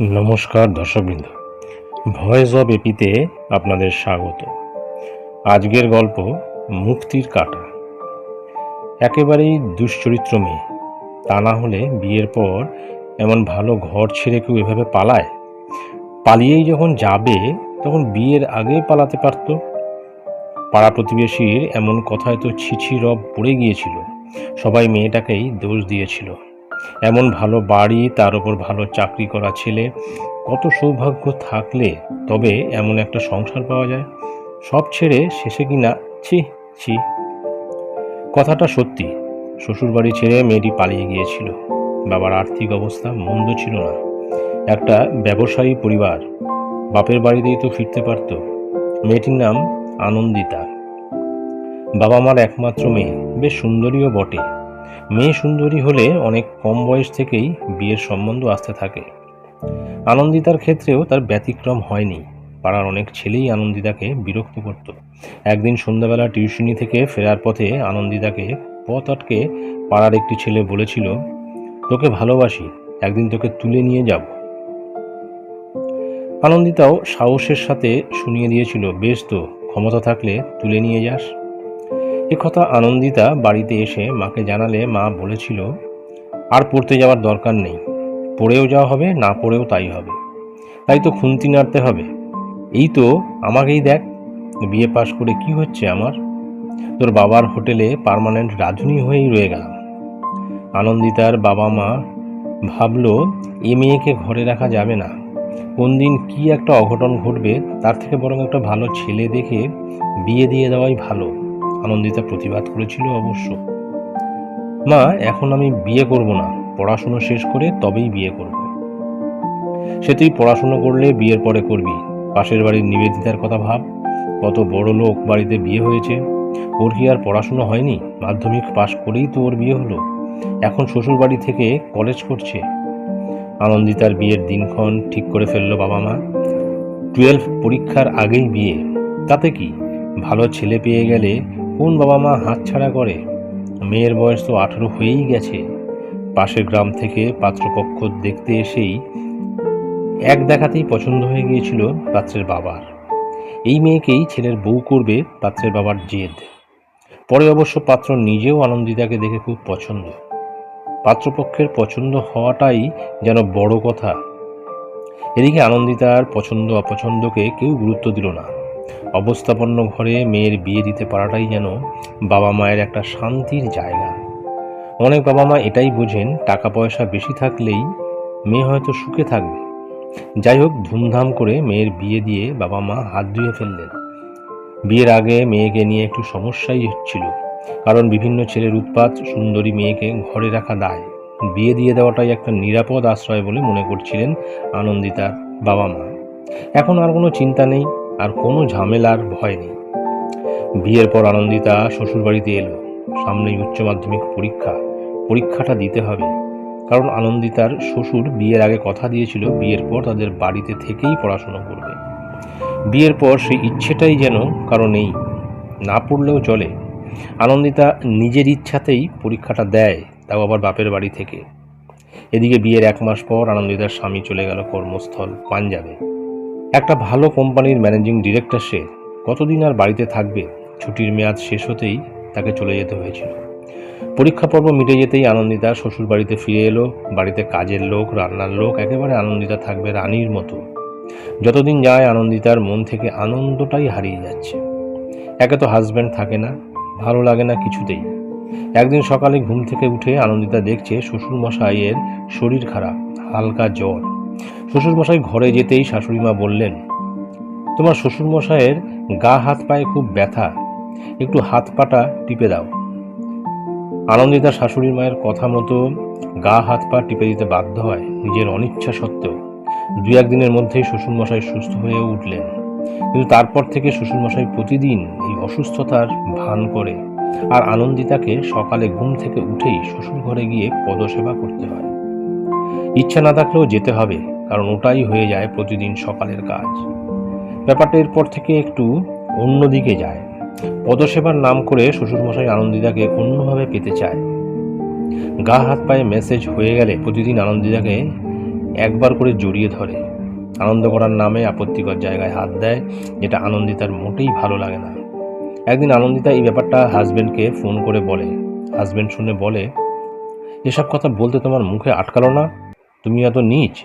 নমস্কার দর্শকবৃন্দ। Voice of এপিতে আপনাদের স্বাগত। আজকের গল্প মুক্তির কাটা। একেবারেই দুশ্চরিত্র মেয়ে। তা না হলে বিয়ের পর এমন ভালো ঘর ছেড়ে কেউ এভাবে পালায়? পালিয়েই যখন যাবে, তখন বিয়ের আগেই পালাতে পারত? পাড়া প্রতিবেশীর এমন কথায় তো ছিছি রব পড়ে গিয়েছিল। সবাই মেয়েটাকেই দোষ দিয়েছিল। এমন ভালো বাড়ি, তার উপর ভালো চাকরি করা ছেলে, কত সৌভাগ্য থাকলে তবে এমন একটা সংসার পাওয়া যায়? সব ছেড়ে শেষে কিনা? ছি ছি। কথাটা সত্যি। শ্বশুরবাড়ি ছেড়ে মেয়েটি পালিয়ে গিয়েছিল। বাবার আর্থিক অবস্থা মন্দ ছিল না। একটা ব্যবসায়ী পরিবার। বাপের বাড়িতেই তো ফিরতে পারত। মেয়েটির নাম আনন্দিতা। বাবা মার একমাত্র মেয়ে। বেশ সুন্দরীও বটে। মেয়ে সুন্দরী হলে অনেক কম বয়স থেকেই বিয়ের সম্বন্ধ আসতে থাকে। আনন্দিতার ক্ষেত্রেও তার ব্যতিক্রম হয়নি। পাড়ার অনেক ছেলেই আনন্দিতাকে বিরক্ত করত। একদিন সন্ধ্যাবেলা টিউশনি থেকে ফেরার পথে আনন্দিতাকে পথ আটকে পাড়ার একটি ছেলে বলেছিল, তোকে ভালোবাসি, একদিন তোকে তুলে নিয়ে যাব। আনন্দিতাও সাহসের সাথে শুনিয়ে দিয়েছিল, বেশ তো, ক্ষমতা থাকলে তুলে নিয়ে যাস। এ কথা আনন্দিতা বাড়িতে এসে মাকে জানালে মা বলেছিল, আর পড়তে যাওয়ার দরকার নেই। পড়েও যাওয়া হবে, না পড়েও তাই হবে। তাই তো খুন্তি নাড়তে হবে। এই তো আমাকেই দেখ বিয়ে পাশ করে কি হচ্ছে আমার? তোর বাবার হোটেলে পার্মানেন্ট রাঁধুনি হয়েই রয়ে গেলাম। আনন্দিতার বাবা মা ভাবলো, এ মেয়েকে ঘরে রাখা যাবে না। কোন দিন কী একটা অঘটন ঘটবে, তার থেকে বরং একটা ভালো ছেলে দেখে বিয়ে দিয়ে দেওয়াই ভালো। আনন্দিতা প্রতিবাদ করেছিল অবশ্য। মা, এখন আমি বিয়ে করব না, পড়াশুনো শেষ করে তবেই বিয়ে করব। সে তুই পড়াশুনো করলে বিয়ের পরে করবি। পাশের বাড়ির নিবেদিতার কথা ভাব। কত বড় লোক বাড়িতে বিয়ে হয়েছে। ওর কি আর পড়াশুনো হয়নি? মাধ্যমিক পাশ করেই তো ওর বিয়ে হলো। এখন শ্বশুর বাড়ি থেকে কলেজ করছে। আনন্দিতার বিয়ের দিনক্ষণ ঠিক করে ফেলল বাবা মা। টুয়েলভ পরীক্ষার আগেই বিয়ে। তাতে কি? ভালো ছেলে পেয়ে গেলে কোন বাবা মা হাতছাড়া করে। মেয়ের বয়স তো আঠেরো হয়েই গেছে। পাশের গ্রাম থেকে পাত্রপক্ষ দেখতে এসেই এক দেখাতেই পছন্দ হয়ে গিয়েছিল পাত্রের বাবার। এই মেয়েকেই ছেলের বউ করবে পাত্রের বাবার জেদ। পরে অবশ্য পাত্র নিজেও আনন্দিতাকে দেখে খুব পছন্দ। পাত্রপক্ষের পছন্দ হওয়াটাই যেন বড় কথা। এদিকে আনন্দিতার পছন্দ অপছন্দকে কেউ গুরুত্ব দিল না। অবস্থাপন্ন ঘরে মেয়ের বিয়ে দিতে পারাটাই যেন বাবা মায়ের একটা শান্তির জায়গা। অনেক বাবা মা এটাই বোঝেন টাকা পয়সা বেশি থাকলেই মেয়ে হয়তো সুখে থাকবে। যাই হোক, ধুমধাম করে মেয়ের বিয়ে দিয়ে বাবা মা হাত ধুয়ে ফেললেন। বিয়ের আগে মেয়েকে নিয়ে একটু সমস্যাই হচ্ছিল, কারণ বিভিন্ন ছেলের উৎপাত সুন্দরী মেয়েকে ঘরে রাখা দায়। বিয়ে দিয়ে দেওয়াটাই একটা নিরাপদ আশ্রয় বলে মনে করছিলেন আনন্দিতার বাবা মা। এখন আর কোনো চিন্তা নেই আর কোনো ঝামেলার ভয় নেই। বিয়ের পর আনন্দিতা শ্বশুরবাড়িতে এলো। সামনেই উচ্চ মাধ্যমিক পরীক্ষা। পরীক্ষাটা দিতে হবে। কারণ আনন্দিতার শ্বশুর বিয়ের আগে কথা দিয়েছিল, বিয়ের পর তাদের বাড়িতে থেকেই পড়াশোনা করবে। বিয়ের পর সেই ইচ্ছেটাই যেন কারও নেই, না পড়লেও চলে। আনন্দিতা নিজের ইচ্ছাতেই পরীক্ষাটা দেয়, তাও আবার বাপের বাড়ি থেকে। এদিকে বিয়ের এক মাস পর আনন্দিতার স্বামী চলে গেল কর্মস্থল, পাঞ্জাবে। একটা ভালো কোম্পানির ম্যানেজিং ডিরেক্টর সে কতদিন আর বাড়িতে থাকবে, ছুটির মেয়াদ শেষ হতেই তাকে চলে যেতে হয়েছিল। পরীক্ষা পর্ব মিটে যেতেই আনন্দিতা শ্বশুর বাড়িতে ফিরে এলো, বাড়িতে কাজের লোক, রান্নার লোক, একেবারে আনন্দিতা থাকবে রানীর মতো। যতদিন যায় আনন্দিতার মন থেকে আনন্দটাই হারিয়ে যাচ্ছে। একে তো হাজব্যান্ড থাকে না, ভালো লাগে না কিছুতেই। একদিন সকালে ঘুম থেকে উঠে আনন্দিতা দেখছে শ্বশুরমশাইয়ের শরীর খারাপ, হালকা জ্বর। শ্বশুরমশাই ঘরে যেতেই শাশুড়িমা বললেন, তোমার শ্বশুরমশাইয়ের গা হাত পায়ে খুব ব্যথা, একটু হাত পাটা টিপে দাও। আনন্দিতা শাশুড়ি মায়ের কথা মতো গা হাত পা টিপে দিতে বাধ্য হয় নিজের অনিচ্ছা সত্ত্বেও। দু একদিনের মধ্যেই শ্বশুরমশাই সুস্থ হয়ে উঠলেন। কিন্তু তারপর থেকে শ্বশুরমশাই প্রতিদিন এই অসুস্থতার ভান করে। আর আনন্দিতাকে সকালে ঘুম থেকে উঠেই শ্বশুর ঘরে গিয়ে পদসেবা করতে হয়। ইচ্ছা না থাকলেও যেতে হবে, কারণ ওটাই হয়ে যায় প্রতিদিন সকালের কাজ। ব্যাপারটা এরপর থেকে একটু অন্যদিকে যায়। পদসেবার নাম করে শ্বশুরমশাই আনন্দিতাকে অন্যভাবে পেতে চায়। গা হাত পায়ে মেসেজ হয়ে গেলে প্রতিদিন আনন্দিতাকে একবার করে জড়িয়ে ধরে। আনন্দ করার নামে আপত্তিকর জায়গায় হাত দেয়, যেটা আনন্দিতার মোটেই ভালো লাগে না। একদিন আনন্দিতা এই ব্যাপারটা হাজবেন্ডকে ফোন করে বলে। হাজবেন্ড শুনে বলে, এসব কথা বলতে তোমার মুখে আটকালো না? তুমি এত নিচ।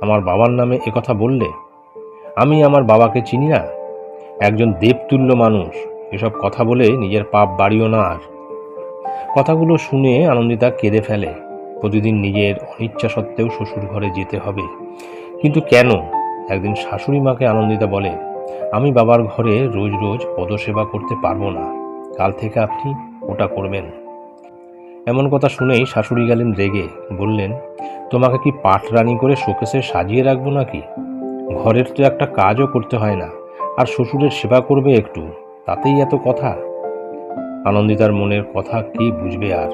আমার বাবার নামে কথা বললে? আমি আমার বাবাকে চিনি না। একজন দেবতুল্য মানুষ। এসব কথা বলে নিজের পাপ বাড়িও না আর। কথাগুলো শুনে আনন্দিতা কেঁদে ফেলে। প্রতিদিন নিজের অনিচ্ছা সত্ত্বেও শ্বশুর ঘরে যেতে হবে। কিন্তু কেন? একদিন শাশুড়ি মাকে আনন্দিতা বলে, আমি বাবার ঘরে রোজ রোজ পদসেবা করতে পারব না। কাল থেকে আপনি ওটা করবেন। এমন কথা শুনেই শাশুড়ি গেলেন রেগে। বললেন, তোমাকে কি পাটরানি করে শোকেসে সাজিয়ে রাখব নাকি? ঘরের তো একটা কাজও করতে হয় না, আর শ্বশুরের সেবা করবে একটু, তাতেই এত কথা? আনন্দিতার মনের কথা কে বুঝবে আর?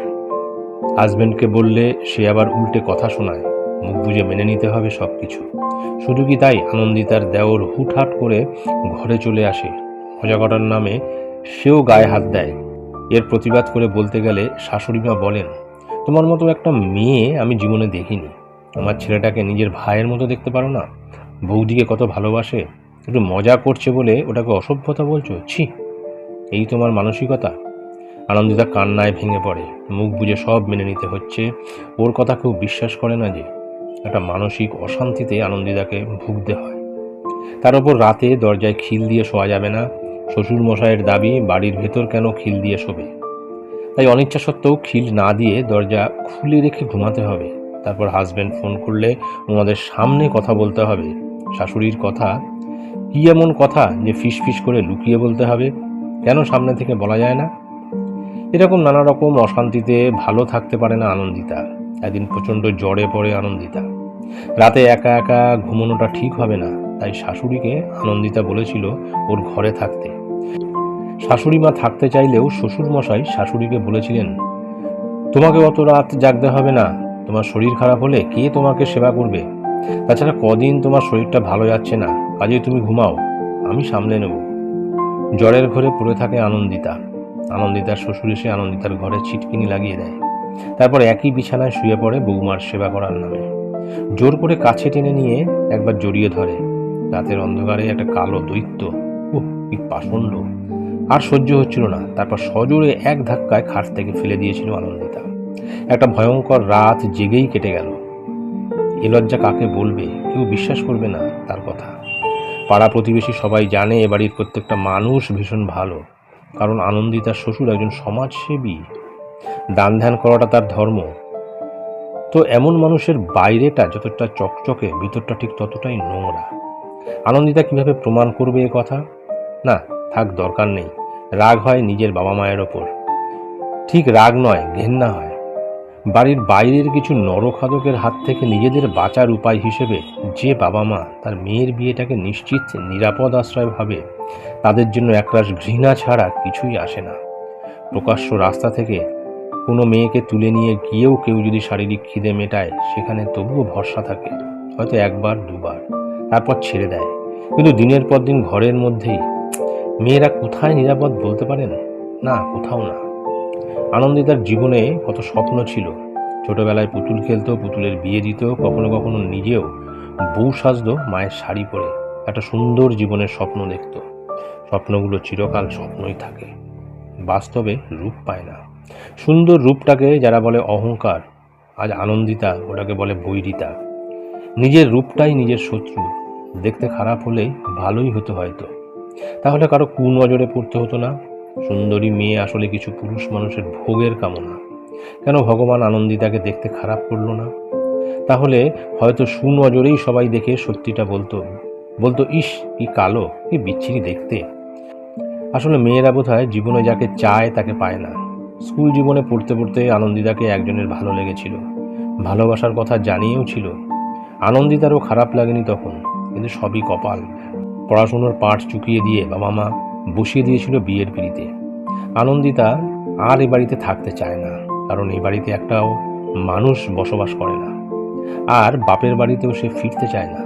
হাজবেন্ডকে বললে সে আবার উল্টে কথা শোনায়, মুখ বুঝে মেনে নিতে হবে সব কিছু শুধু কি তাই আনন্দিতার দেওর হুটহাট করে ঘরে চলে আসে। মজা নামে সেও গায়ে হাত দেয়। এর প্রতিবাদ করে বলতে গেলে শাশুড়ি মা বলেন, তোমার মতো একটা মেয়ে আমি জীবনে দেখিনি। আমার ছেলেটাকে নিজের ভাইয়ের মতো দেখতে পারো না। বৌদিকে কত ভালোবাসে। একটু মজা করছে বলে ওটাকে অসভ্যতা বলছো? ছি, এই তোমার মানসিকতা। আনন্দিতা কান্নায় ভেঙে পড়ে। মুখ বুজে সব মেনে নিতে হচ্ছে। ওর কথা কেউ বিশ্বাস করে না যে, একটা মানসিক অশান্তিতে আনন্দিতাকে ভুগতে হয়। তার উপর রাতে দরজায় খিল দিয়ে শোয়া যাবে না। শ্বশুর মশাইয়ের দাবি, বাড়ির ভেতর কেন খিল দিয়ে শোবে? তাই অনিচ্ছা সত্ত্বেও খিল না দিয়ে দরজা খুলে রেখে ঘুমাতে হবে। তারপর হাজব্যান্ড ফোন করলে ওনাদের সামনে কথা বলতে হবে। শাশুড়ির কথা, কি এমন কথা যে ফিস ফিস করে লুকিয়ে বলতে হবে? কেন সামনে থেকে বলা যায় না? এরকম নানা রকম অশান্তিতে ভালো থাকতে পারে না আনন্দিতা। একদিন প্রচণ্ড জ্বরে পড়ে আনন্দিতা। রাতে একা একা ঘুমানোটা ঠিক হবে না। তাই শাশুড়িকে আনন্দিতা বলেছিল ওর ঘরে থাকতে। শাশুড়ি মা থাকতে চাইলেও শ্বশুর মশাই শাশুড়িকে বলেছিলেন, তোমাকে অত রাত জাগতে হবে না, তোমার শরীর খারাপ হলে কে তোমাকে সেবা করবে? তাছাড়া কদিন তোমার শরীরটা ভালো যাচ্ছে না কাজে তুমি ঘুমাও, আমি সামলে নেব। জ্বরের ঘরে পড়ে থাকে আনন্দিতা। আনন্দিতার শ্বশুর এসে আনন্দিতার ঘরে ছিটকিনি লাগিয়ে দেয়। তারপর একই বিছানায় শুয়ে পড়ে বৌমার সেবা করার নামে। জোর করে কাছে টেনে নিয়ে একবার জড়িয়ে ধরে। রাতের অন্ধকারে একটা কালো দৈত্য। উহ, কি পাষণ্ড। আর সহ্য হচ্ছিল না। তারপর সজোরে এক ধাক্কায় খাট থেকে ফেলে দিয়েছিল আনন্দিতা। একটা ভয়ঙ্কর রাত জেগেই কেটে গেল। এ লজ্জা কাকে বলবে? কেউ বিশ্বাস করবে না তার কথা। পাড়া প্রতিবেশী সবাই জানে এ বাড়ির প্রত্যেকটা মানুষ ভীষণ ভালো। কারণ আনন্দিতার শ্বশুর একজন সমাজসেবী। দান ধ্যান করাটা তার ধর্ম। তো এমন মানুষের বাইরেটা যতটা চকচকে, ভিতরটা ঠিক ততটাই নোংরা। আনন্দিতা কীভাবে প্রমাণ করবে এ কথা? না থাক দরকার নেই। রাগ হয় নিজের বাবা মায়ের ওপর। ঠিক রাগ নয়, ঘেন্না হয়। বাড়ির বাইরের কিছু নরখাদকের হাত থেকে নিজেদের বাঁচার উপায় হিসেবে যে বাবা মা তার মেয়ের বিয়েটাকে নিশ্চিত নিরাপদ আশ্রয় ভাবে, তাদের জন্য একরাশ ঘৃণা ছাড়া কিছুই আসে না। প্রকাশ্য রাস্তা থেকে কোনো মেয়েকে তুলে নিয়ে গিয়েও কেউ যদি শারীরিক খিদে মেটায়, সেখানে তবুও ভরসা থাকে। হয়তো একবার, দুবার, তারপর ছেড়ে দেয়। কিন্তু দিনের পর দিন ঘরের মধ্যেই মেয়েরা কোথায় নিরাপদ বলতে পারেন না? কোথাও না। আনন্দিতার জীবনে কত স্বপ্ন ছিল। ছোটবেলায় পুতুল খেলতো, পুতুলের বিয়ে দিত কখনো কখনো নিজেও বউ সাজতো, মায়ের শাড়ি পরে একটা সুন্দর জীবনের স্বপ্ন দেখত। স্বপ্নগুলো চিরকাল স্বপ্নই থাকে। বাস্তবে রূপ পায় না। সুন্দর রূপটাকে যারা বলে অহংকার, আজ আনন্দিতা ওটাকে বলে বৈরিতা। নিজের রূপটাই নিজের শত্রু। দেখতে খারাপ হলে ভালোই হতো হয়তো। তাহলে কারও কুনজরে পড়তে হতো না। সুন্দরী মেয়ে আসলে কিছু পুরুষ মানুষের ভোগের কামনা। কেন ভগবান আনন্দিতাকে দেখতে খারাপ করল না? তাহলে হয়তো সুনজরেই সবাই দেখে সত্যিটা বলতো। বলতো, ইস, কি কালো, কি বিচ্ছিরি দেখতে। আসলে মেয়েরা বোধ হয় জীবনে যাকে চায় তাকে পায় না। স্কুল জীবনে পড়তে পড়তে আনন্দিতাকে একজনের ভালো লেগেছিল। ভালোবাসার কথা জানিয়েও ছিল। আনন্দিতারও খারাপ লাগেনি তখন, কিন্তু সবই কপাল। পড়াশুনোর পাঠ চুকিয়ে দিয়ে বাবা মা বসিয়ে দিয়েছিল বিয়ের পিড়িতে। আনন্দিতা আর এ বাড়িতে থাকতে চায় না, কারণ এই বাড়িতে একটাও মানুষ বসবাস করে না। আর বাপের বাড়িতেও সে ফিরতে চায় না।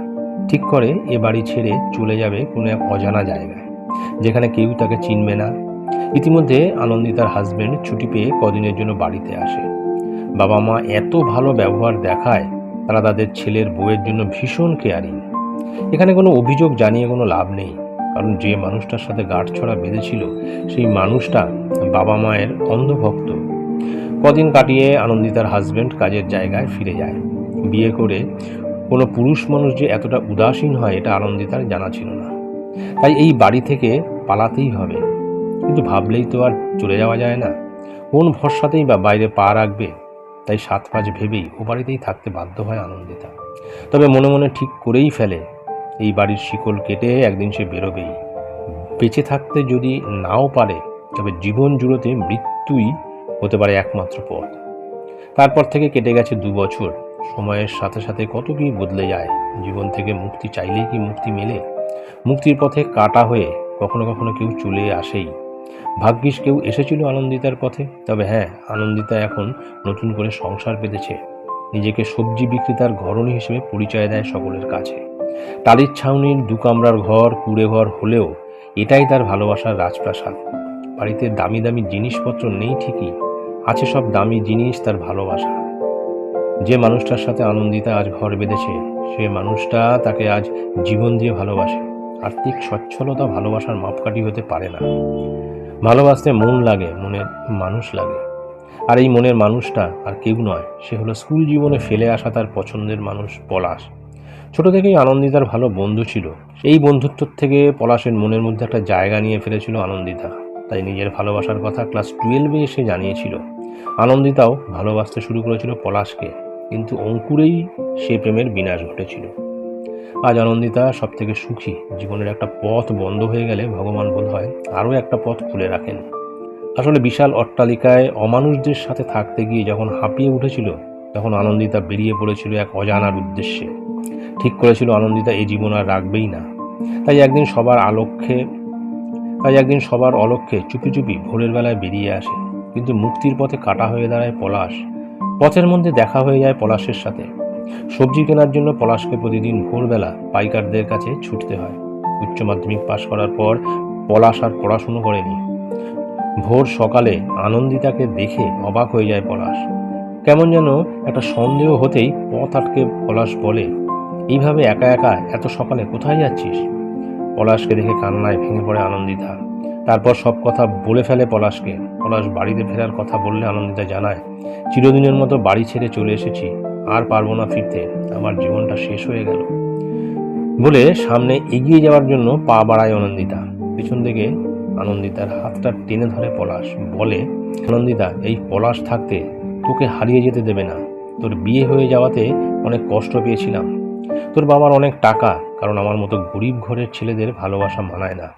ঠিক করে এ বাড়ি ছেড়ে চলে যাবে কোনো এক অজানা জায়গায়, যেখানে কেউ তাকে চিনবে না। ইতিমধ্যে আনন্দিতার হাজবেন্ড ছুটি পেয়ে কদিনের জন্য বাড়িতে আসে। বাবা মা এত ভালো ব্যবহার দেখায়, তারা তাদের ছেলের বউয়ের জন্য ভীষণ কেয়ারিং এখানে কোনো অভিযোগ জানিয়ে কোনো লাভ নেই। কারণ যে মানুষটার সাথে গাঁটছড়া বেঁধেছিল, সেই মানুষটা বাবা মায়ের অন্ধভক্ত। কদিন কাটিয়ে আনন্দিতার হাজবেন্ড কাজের জায়গায় ফিরে যায়। বিয়ে করে কোনো পুরুষ মানুষ যে এতটা উদাসীন হয়, এটা আনন্দিতার জানা ছিল না। তাই এই বাড়ি থেকে পালাতেই হবে। কিন্তু ভাবলেই তো আর চলে যাওয়া যায় না। কোন ভরসাতেই বা বাইরে পা রাখবে? তাই সাত পাঁচ ভেবেই ও বাড়িতেই থাকতে বাধ্য হয় আনন্দিতা। তবে মনে মনে ঠিক করেই ফেলে, এই বাড়ির শিকল কেটে একদিন সে বেরোবেই। বেঁচে থাকতে যদি নাও পারে, তবে জীবন জুড়োতে মৃত্যুই হতে পারে একমাত্র পথ। তারপর থেকে কেটে গেছে দু বছর। সময়ের সাথে সাথে কত কি বদলে যায়। জীবন থেকে মুক্তি চাইলেই কি মুক্তি মেলে? মুক্তির পথে কাটা হয়ে কখনো কখনো কেউ চলে আসেই। ভাগ্যিস কেউ এসেছিল আনন্দিতার পথে। তবে হ্যাঁ আনন্দিতা এখন নতুন করে সংসার পেতেছে নিজেকে সবজি বিক্রেতার ঘরণী হিসেবে পরিচয় দেয় সকলের কাছে। টালির ছাউনির দু কামরার ঘর, কুড়ে ঘর হলেও এটাই তার ভালোবাসার রাজপ্রাসাদ। বাড়িতে দামি দামি জিনিসপত্র নেই ঠিকই, আছে সব দামি জিনিস তার ভালোবাসা। যে মানুষটার সাথে আনন্দিতা আজ ঘর বেঁধেছে, সে মানুষটা তাকে আজ জীবন দিয়ে ভালোবাসে। আর্থিক সচ্ছলতা ভালোবাসার মাপকাঠি হতে পারে না। ভালোবাসতে মন লাগে, মনের মানুষ লাগে। আর এই মনের মানুষটা আর কেউ নয়, সে হলো স্কুল জীবনে ফেলে আসা তার পছন্দের মানুষ পলাশ। ছোট থেকেই আনন্দিতার ভালো বন্ধু ছিল। এই বন্ধুত্ব থেকে পলাশের মনের মধ্যে একটা জায়গা নিয়ে ফেলেছিল আনন্দিতা। তাই নিজের ভালোবাসার কথা ক্লাস টুয়েলভে এসে জানিয়েছিল। আনন্দিতাও ভালোবাসতে শুরু করেছিল পলাশকে। কিন্তু অঙ্কুরেই সে প্রেমের বিনাশ ঘটেছিল। আজ আনন্দিতা সব থেকে সুখী। জীবনের একটা পথ বন্ধ হয়ে গেলে ভগবান বোধ হয় আরও একটা পথ খুলে রাখেন। আসলে বিশাল অট্টালিকায় অমানুষদের সাথে থাকতে গিয়ে যখন হাঁপিয়ে উঠেছিল, তখন আনন্দিতা বেরিয়ে পড়েছিল এক অজানার উদ্দেশ্যে। ঠিক করেছিল আনন্দিতা এই জীবন আর রাখবেই না। তাই একদিন সবার আলক্ষ্যে, তাই একদিন সবার অলক্ষ্যে চুপি চুপি ভোরের বেলায় বেরিয়ে আসে। কিন্তু মুক্তির পথে কাটা হয়ে দাঁড়ায় পলাশ। পথের মধ্যে দেখা হয়ে যায় পলাশের সাথে। সবজি কেনার জন্য পলাশকে প্রতিদিন ভোরবেলা পাইকারদের কাছে ছুটতে হয়। উচ্চ মাধ্যমিক পাশ করার পর পলাশ আর পড়াশুনো করেনি। ভোর সকালে আনন্দিতাকে দেখে অবাক হয়ে যায় পলাশ। কেমন যেন একটা সন্দেহ হতেই পথ আটকে পলাশ বলে, এইভাবে একা একা এত সকালে কোথায় যাচ্ছিস? পলাশকে দেখে কান্নায় ভেঙে পড়ে আনন্দিতা। তারপর সব কথা বলে ফেলে পলাশকে। পলাশ বাড়িতে ফেরার কথা বললে আনন্দিতা জানায়, চিরদিনের মতো বাড়ি ছেড়ে চলে এসেছি। আর পারব না ফিরতে। আমার জীবনটা শেষ হয়ে গেল। বলে সামনে এগিয়ে যাওয়ার জন্য পা বাড়ায় আনন্দিতা পিছন থেকে আনন্দিতার হাতটা টেনে ধরে পলাশ। বলে আনন্দিতা এই পলাশ থাকতে তোকে হারিয়ে যেতে দেবে না। তোর বিয়ে হয়ে যাওয়াতে অনেক কষ্ট পেয়েছিলাম। তোর বাবার অনেক টাকা, কারণ আমার মতো গরিব ঘরের ছেলেদের ভালোবাসা মানায় না।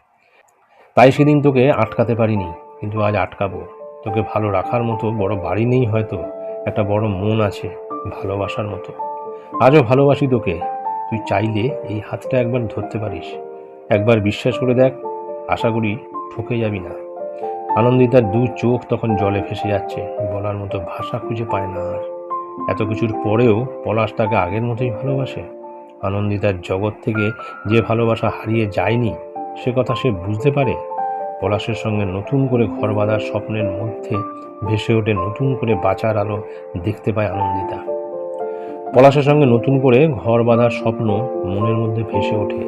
তাই সেদিন তোকে আটকাতে পারিনি, কিন্তু আজ আটকাবো। তোকে ভালো রাখার মতো বড় বাড়ি নেই হয়তো, একটা বড় মন আছে। ভালোবাসার মতো। আজও ভালোবাসি তোকে। তুই চাইলে এই হাতটা একবার ধরতে পারিস। একবার বিশ্বাস করে দেখ, আশা করি ঠকে যাবি না। আনন্দিতার দু চোখ তখন জলে ভেসে যাচ্ছে। বলার মতো ভাষা খুঁজে পায় না আর। এত কিছুর পরেও পলাশ তাকে আগের মতোই ভালোবাসে। আনন্দিতার জগৎ থেকে যে ভালোবাসা হারিয়ে যায়নি, সে কথা সে বুঝতে পারে। পলাশের সঙ্গে নতুন করে ঘর বাঁধার স্বপ্নের মধ্যে ভেসে ওঠে নতুন করে বাঁচার আলো দেখতে পায় আনন্দিতা। পলাশের সঙ্গে নতুন করে ঘর বাঁধার স্বপ্ন মনের মধ্যে ভেসে ওঠে।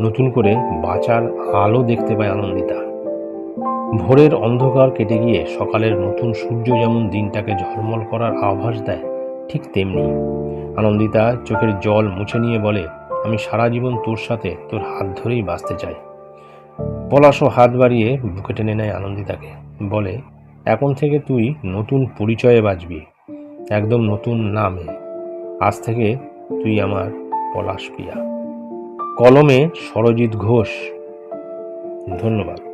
নতুন করে বাঁচার আলো দেখতে পায় আনন্দিতা। ভোরের অন্ধকার কেটে গিয়ে সকালের নতুন সূর্য যেমন দিনটাকে ঝলমল করার আভাস দেয়, ঠিক তেমনি। আনন্দিতা চোখের জল মুছে নিয়ে বলে, আমি সারা জীবন তোর সাথে তোর হাত ধরেই বাঁচতে চাই। পলাশও হাত বাড়িয়ে বুকে টেনে নেয় আনন্দিতাকে। বলে, এখন থেকে তুই নতুন পরিচয়ে বাঁচবি। একদম নতুন নামে আজ থেকে তুই আমার পলাশ পিয়া। কলমে সরজিৎ ঘোষ। ধন্যবাদ।